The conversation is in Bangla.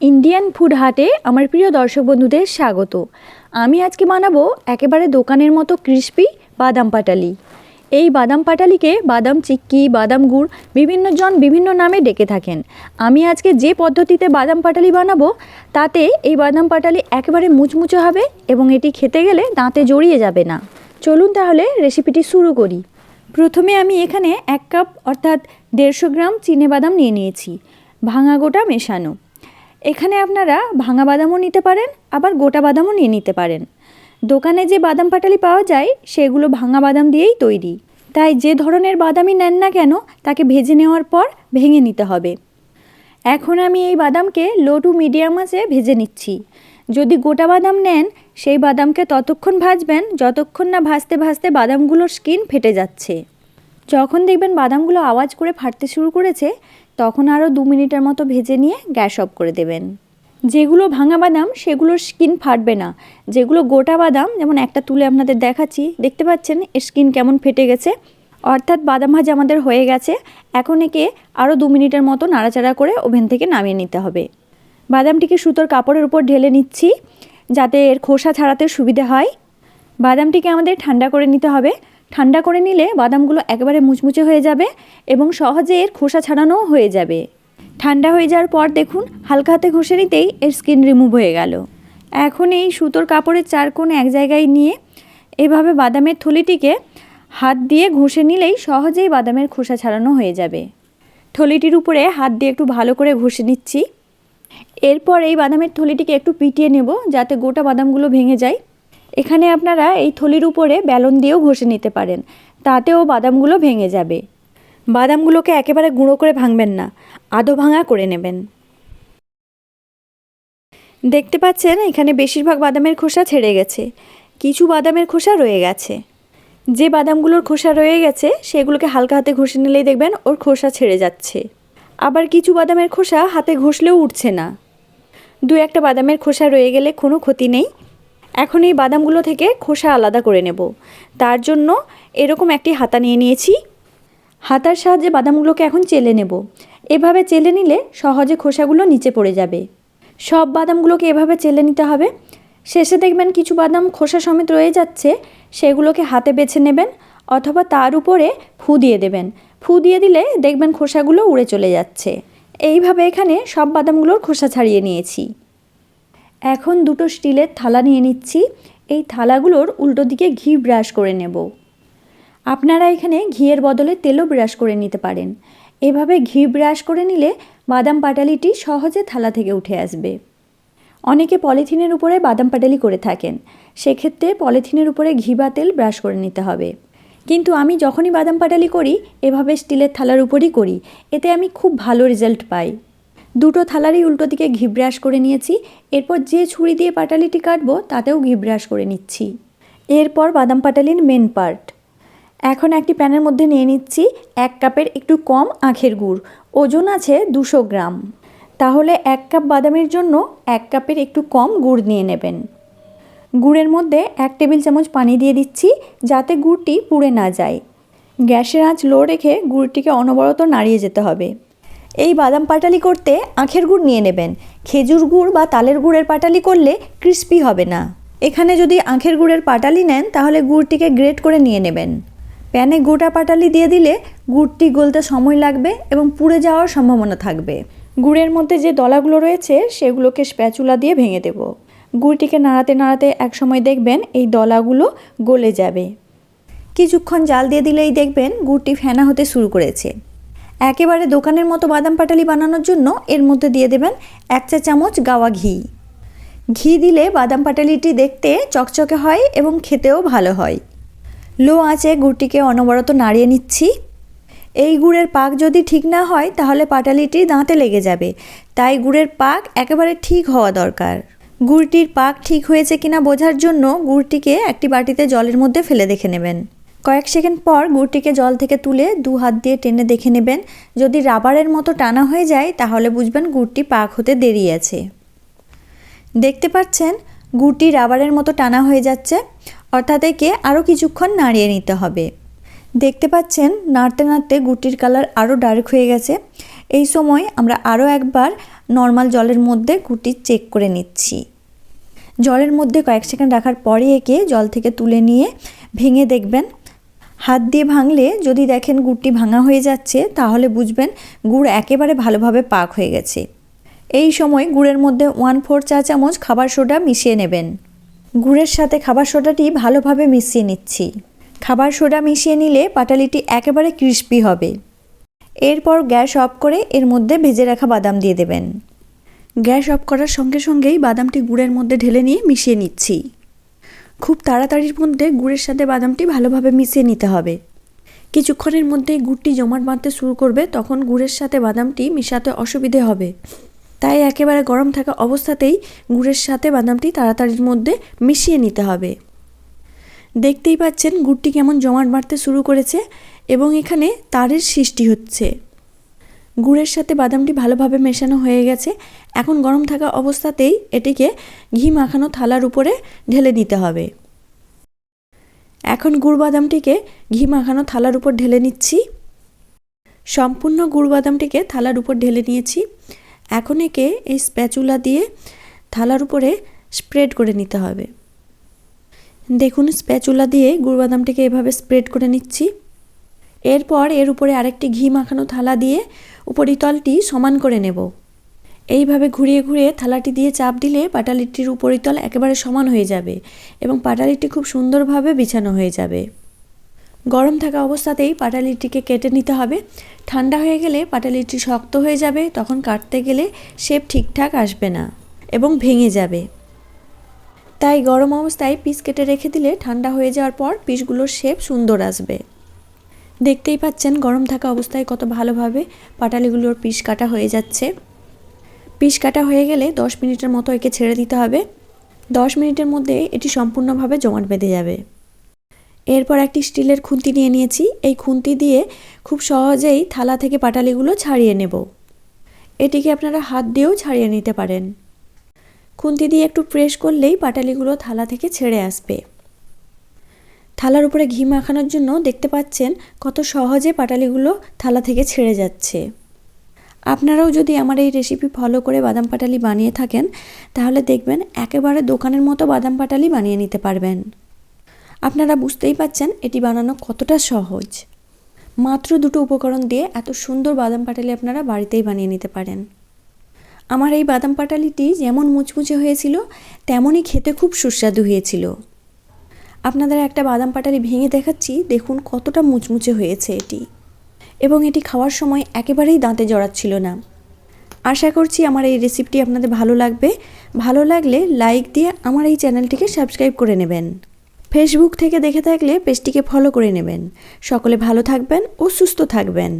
ইন্ডিয়ান ফুড হাটে আমার প্রিয় দর্শক বন্ধুদের স্বাগত। আমি আজকে বানাবো একেবারে দোকানের মতো ক্রিস্পি বাদাম পাটালি। এই বাদাম পাটালিকে বাদাম চিক্কি, বাদাম গুড় বিভিন্ন জন বিভিন্ন নামে ডেকে থাকেন। আমি আজকে যে পদ্ধতিতে বাদাম পাটালি বানাবো, তাতে এই বাদাম পাটালি একেবারে মুচমুচে হবে এবং এটি খেতে গেলে দাঁতে জড়িয়ে যাবে না। চলুন তাহলে রেসিপিটি শুরু করি। প্রথমে আমি এখানে এক কাপ অর্থাৎ দেড়শো গ্রাম চিনে বাদাম নিয়ে নিয়েছি। ভাঙা গোটা মেশানো। এখানে আপনারা ভাঙা বাদামও নিতে পারেন, আবার গোটা বাদামও নিয়ে নিতে পারেন। দোকানে যে বাদাম পাটালি পাওয়া যায়, সেগুলো ভাঙা বাদাম দিয়েই তৈরি। তাই যে ধরনের বাদামই নেন না কেন, তাকে ভেজে নেওয়ার পর ভেঙে নিতে হবে। এখন আমি এই বাদামকে লো টু মিডিয়াম আঁচে ভেজে নিচ্ছি। যদি গোটা বাদাম নেন, সেই বাদামকে ততক্ষণ ভাজবেন, যতক্ষণ না ভাজতে ভাজতে বাদামগুলোর স্কিন ফেটে যাচ্ছে। যখন দেখবেন বাদামগুলো আওয়াজ করে ফাটতে শুরু করেছে তখন আরও দু মিনিটের মতো ভেজে নিয়ে গ্যাস অফ করে দেবেন। যেগুলো ভাঙা বাদাম, সেগুলোর স্কিন ফাটবে না। যেগুলো গোটা বাদাম, যেমন একটা তুলে আপনাদের দেখাচ্ছি, দেখতে পাচ্ছেন এর স্কিন কেমন ফেটে গেছে। অর্থাৎ বাদাম ভাজা আমাদের হয়ে গেছে। এখন একে আরও দু মিনিটের মতো নাড়াচাড়া করে ওভেন থেকে নামিয়ে নিতে হবে। বাদামটিকে সুতোর কাপড়ের উপর ঢেলে নিচ্ছি, যাতে এর খোসা ছাড়াতে সুবিধে হয়। বাদামটিকে আমাদের ঠান্ডা করে নিতে হবে। ঠান্ডা করে নিলে বাদামগুলো একেবারে মুচমুচে হয়ে যাবে এবং সহজে এর খোসা ছাড়ানোও হয়ে যাবে। ঠান্ডা হয়ে যাওয়ার পর দেখুন, হালকা হাতে ঘষে নিতেই এর স্কিন রিমুভ হয়ে গেল। এখন এই সুতোর কাপড়ের চার কোণ এক জায়গায় নিয়ে এভাবে বাদামের থলিটিকে হাত দিয়ে ঘষে নিলেই সহজেই বাদামের খোসা ছাড়ানো হয়ে যাবে। থলিটির উপরে হাত দিয়ে একটু ভালো করে ঘষে নিচ্ছি। এরপর এই বাদামের থলিটিকে একটু পিটিয়ে নেব যাতে গোটা বাদামগুলো ভেঙে যায়। এখানে আপনারা এই থলির উপরে ব্যালন দিয়েও ঘষে নিতে পারেন। তাতেও বাদামগুলো ভেঙে যাবে। বাদামগুলোকে একেবারে গুঁড়ো করে ভাঙবেন না, আধো ভাঙা করে নেবেন। দেখতে পাচ্ছেন, এখানে বেশিরভাগ বাদামের খোসা ছেড়ে গেছে। কিছু বাদামের খোসা রয়ে গেছে। যে বাদামগুলোর খোসা রয়ে গেছে, সেগুলোকে হালকা হাতে ঘষে নিলেই দেখবেন ওর খোসা ছেড়ে যাচ্ছে। আবার কিছু বাদামের খোসা হাতে ঘষলেও উঠছে না। দু একটা বাদামের খোসা রয়ে গেলে কোনো ক্ষতি নেই। এখন এই বাদামগুলো থেকে খোসা আলাদা করে নেব। তার জন্য এরকম একটি হাতা নিয়ে নিয়েছি। হাতার সাহায্যে বাদামগুলোকে এখন চেলে নেব। এভাবে চেলে নিলে সহজে খোসাগুলো নিচে পড়ে যাবে। সব বাদামগুলোকে এভাবে চেলে নিতে হবে। শেষে দেখবেন কিছু বাদাম খোসা সমেত রয়ে যাচ্ছে, সেগুলোকে হাতে বেছে নেবেন অথবা তার উপরে ফু দিয়ে দেবেন। ফু দিয়ে দিলে দেখবেন খোসাগুলো উড়ে চলে যাচ্ছে। এইভাবে এখানে সব বাদামগুলোর খোসা ছাড়িয়ে নিয়েছি। এখন দুটো স্টিলের থালা নিয়ে নিচ্ছি। এই থালাগুলোর উল্টো দিকে ঘি ব্রাশ করে নেব। আপনারা এখানে ঘিয়ের বদলে তেলও ব্রাশ করে নিতে পারেন। এভাবে ঘি ব্রাশ করে নিলে বাদাম পাটালিটি সহজে থালা থেকে উঠে আসবে। অনেকে পলিথিনের উপরে বাদাম পাটালি করে থাকেন। সেক্ষেত্রে পলিথিনের উপরে ঘি বা তেল ব্রাশ করে নিতে হবে। কিন্তু আমি যখনই বাদাম পাটালি করি, এভাবে স্টিলের থালার উপরই করি। এতে আমি খুব ভালো রেজাল্ট পাই। দুটো থালারই উল্টো দিকে ঘি ব্রাশ করে নিয়েছি। এরপর যে ছুরি দিয়ে পাটালিটি কাটবো, তাতেও ঘি ব্রাশ করে নিচ্ছি। এরপর বাদাম পাটালির মেন পার্ট এখন একটি প্যানের মধ্যে নিয়ে নিচ্ছি এক কাপের একটু কম আখের গুড়। ওজন আছে দুশো গ্রাম। তাহলে এক কাপ বাদামের জন্য এক কাপের একটু কম গুড় নিয়ে নেবেন। গুড়ের মধ্যে এক টেবিল চামচ পানি দিয়ে দিচ্ছি যাতে গুড়টি পুড়ে না যায়। গ্যাসের আঁচ লো রেখে গুড়টিকে অনবরত নাড়িয়ে যেতে হবে। এই বাদাম পাটালি করতে আখের গুড় নিয়ে নেবেন। খেজুর গুড় বা তালের গুড়ের পাটালি করলে ক্রিস্পি হবে না। এখানে যদি আখের গুড়ের পাটালি নেন, তাহলে গুড়টিকে গ্রেট করে নিয়ে নেবেন। প্যানে গোটা পাটালি দিয়ে দিলে গুড়টি গলতে সময় লাগবে এবং পুড়ে যাওয়ার সম্ভাবনা থাকবে। গুড়ের মধ্যে যে দলাগুলো রয়েছে, সেগুলোকে স্প্যাচুলা দিয়ে ভেঙে দেব। গুড়টিকে নাড়াতে নাড়াতে একসময় দেখবেন এই দলাগুলো গলে যাবে। কিছুক্ষণ জাল দিয়ে দিলেই দেখবেন গুড়টি ফেনা হতে শুরু করেছে। একেবারে দোকানের মতো বাদাম পাটালি বানানোর জন্য এর মধ্যে দিয়ে দেবেন এক চা চামচ গাওয়া ঘি। ঘি দিলে বাদাম পাটালিটি দেখতে চকচকে হয় এবং খেতেও ভালো হয়। লো আঁচে গুড়টিকে অনবরত নাড়িয়ে নিচ্ছি। এই গুড়ের পাক যদি ঠিক না হয়, তাহলে পাটালিটি দাঁতে লেগে যাবে। তাই গুড়ের পাক একেবারে ঠিক হওয়া দরকার। গুড়টির পাক ঠিক হয়েছে কিনা বোঝার জন্য গুড়টিকে একটি বাটিতে জলের মধ্যে ফেলে দেখে নেবেন। কয়েক সেকেন্ড পর গুড়টিকে জল থেকে তুলে দু হাত দিয়ে টেনে দেখে নেবেন। যদি রাবারের মতো টানা হয়ে যায়, তাহলে বুঝবেন গুড়টি পাক হতে দেরি আছে। দেখতে পাচ্ছেন, গুড়টি রাবারের মতো টানা হয়ে যাচ্ছে। অর্থাৎ একে আরও কিছুক্ষণ নাড়িয়ে নিতে হবে। দেখতে পাচ্ছেন, নাড়তে নাড়তে গুটির কালার আরও ডার্ক হয়ে গেছে। এই সময় আমরা আরও একবার নর্মাল জলের মধ্যে গুটি চেক করে নিচ্ছি। জলের মধ্যে কয়েক সেকেন্ড রাখার পরে একে জল থেকে তুলে নিয়ে ভেঙে দেখবেন হাত দিয়ে ভাঙলে যদি দেখেন গুড়টি ভাঙা হয়ে যাচ্ছে, তাহলে বুঝবেন গুড় একেবারে ভালোভাবে পাক হয়ে গেছে। এই সময় গুড়ের মধ্যে ওয়ান ফোর চা চামচ খাবার সোডা মিশিয়ে নেবেন। গুড়ের সাথে খাবার সোডাটি ভালোভাবে মিশিয়ে নিচ্ছি। খাবার সোডা মিশিয়ে নিলে পাটালিটি একেবারে ক্রিস্পি হবে। এরপর গ্যাস অফ করে এর মধ্যে ভেজে রাখা বাদাম দিয়ে দেবেন। গ্যাস অফ করার সঙ্গে সঙ্গেই বাদামটি গুড়ের মধ্যে ঢেলে নিয়ে মিশিয়ে নিচ্ছি। খুব তাড়াতাড়ির মধ্যে গুড়ের সাথে বাদামটি ভালোভাবে মিশিয়ে নিতে হবে। কিছুক্ষণের মধ্যেই গুড়টি জমাট বাঁধতে শুরু করবে, তখন গুড়ের সাথে বাদামটি মিশাতে অসুবিধে হবে। তাই একেবারে গরম থাকা অবস্থাতেই গুড়ের সাথে বাদামটি তাড়াতাড়ির মধ্যে মিশিয়ে নিতে হবে। দেখতেই পাচ্ছেন, গুড়টি কেমন জমাট বাড়তে শুরু করেছে এবং এখানে তারের সৃষ্টি হচ্ছে। গুড়ের সাথে বাদামটি ভালোভাবে মেশানো হয়ে গেছে। এখন গরম থাকা অবস্থাতেই এটিকে ঘি মাখানো থালার উপরে ঢেলে দিতে হবে। এখন গুড় বাদামটিকে ঘি মাখানো থালার উপর ঢেলে নিচ্ছি। সম্পূর্ণ গুড় বাদামটিকে থালার উপর ঢেলে নিয়েছি। এখন একে এই স্প্যাচুলা দিয়ে থালার উপরে স্প্রেড করে নিতে হবে। দেখুন, স্প্যাচুলা দিয়ে গুড় বাদামটিকে এভাবে স্প্রেড করে নিচ্ছি। এরপর এর উপরে আরেকটি ঘি মাখানো থালা দিয়ে উপরিতলটি সমান করে নেব। এইভাবে ঘুরিয়ে ঘুরিয়ে থালাটি দিয়ে চাপ দিলে পাটালিটির উপরিতল একেবারে সমান হয়ে যাবে এবং পাটালিটি খুব সুন্দরভাবে বিছানো হয়ে যাবে। গরম থাকা অবস্থাতেই পাটালিটিকে কেটে নিতে হবে। ঠান্ডা হয়ে গেলে পাটালিটি শক্ত হয়ে যাবে, তখন কাটতে গেলে শেপ ঠিকঠাক আসবে না এবং ভেঙে যাবে। তাই গরম অবস্থায় পিস কেটে রেখে দিলে ঠান্ডা হয়ে যাওয়ার পর পিসগুলোর শেপ সুন্দর আসবে। দেখতেই পাচ্ছেন গরম থাকা অবস্থায় কত ভালোভাবে পাটালিগুলোর পিস কাটা হয়ে যাচ্ছে। পিস কাটা হয়ে গেলে দশ মিনিটের মতো একে ছেড়ে দিতে হবে। দশ মিনিটের মধ্যে এটি সম্পূর্ণভাবে জমাট বেঁধে যাবে। এরপর একটি স্টিলের খুন্তি নিয়ে নিয়েছি। এই খুন্তি দিয়ে খুব সহজেই থালা থেকে পাটালিগুলো ছাড়িয়ে নেব। এটিকে আপনারা হাত দিয়েও ছাড়িয়ে নিতে পারেন। খুন্তি দিয়ে একটু প্রেস করলেই পাটালিগুলো থালা থেকে ছেড়ে আসবে। থালার উপরে ঘি মাখানোর জন্য দেখতে পাচ্ছেন কত সহজে পাটালিগুলো থালা থেকে ছেড়ে যাচ্ছে। আপনারাও যদি আমার এই রেসিপি ফলো করে বাদাম পাটালি বানিয়ে থাকেন, তাহলে দেখবেন একেবারে দোকানের মতো বাদাম পাটালি বানিয়ে নিতে পারবেন। আপনারা বুঝতেই পাচ্ছেন এটি বানানো কতটা সহজ। মাত্র দুটো উপকরণ দিয়ে এত সুন্দর বাদাম পাটালি আপনারা বাড়িতেই বানিয়ে নিতে পারেন। আমার এই বাদাম পাটালিটি যেমন মুচমুচে হয়েছিল, তেমনই খেতে খুব সুস্বাদু হয়েছিল। আপনাদের একটা বাদাম পাটালি ভেঙে দেখাচ্ছি, দেখুন কতটা মুচমুচে হয়েছে এটি। এবং এটি খাওয়ার সময় একেবারেই দাঁতে জড়াচ্ছিল না। আশা করছি আমার এই রেসিপিটি আপনাদের ভালো লাগবে। ভালো লাগলে লাইক দিয়ে আমার এই চ্যানেলটিকে সাবস্ক্রাইব করে নেবেন। ফেসবুক থেকে দেখে থাকলে পেজটিকে ফলো করে নেবেন। সকলে ভালো থাকবেন ও সুস্থ থাকবেন।